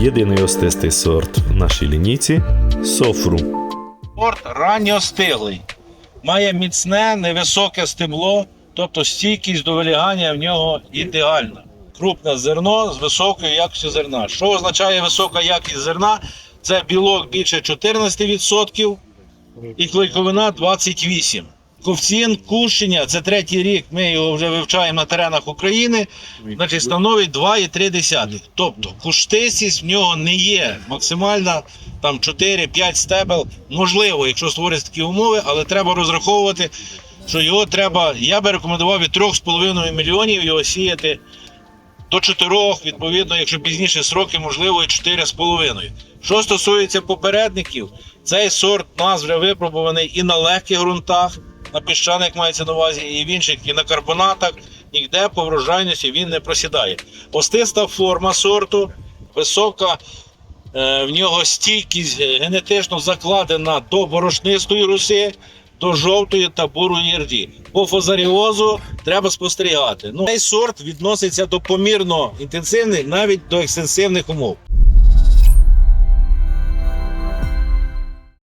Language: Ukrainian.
єдиний остистий сорт в нашій лінійці софру. Сорт ранньостиглий. Має міцне, невисоке стебло, тобто стійкість до вилягання в нього ідеальна. Крупне зерно з високою якістю зерна. Що означає висока якість зерна? Це білок більше 14% і клейковина 28%. Коефіцієнт кущення, це третій рік, ми його вже вивчаємо на теренах України, значить становить 2,3. Тобто куштисість в нього не є максимальна, там 4-5 стебел. Можливо, якщо створять такі умови, але треба розраховувати, що його треба, я би рекомендував від 3,5 мільйонів його сіяти до 4, відповідно, якщо пізніше сроки, можливо, і 4,5. Що стосується попередників, цей сорт у нас вже випробуваний і на легких ґрунтах, на піщаних мається на увазі, і в інших, і на карбонатах. Ніде по врожайності він не просідає. Остиста форма сорту, висока, е, в нього стійкість е, генетично закладена до борошнистої руси, до жовтої та бурої рді. По фозаріозу треба спостерігати. Ну, цей сорт відноситься до помірно інтенсивних, навіть до екстенсивних умов.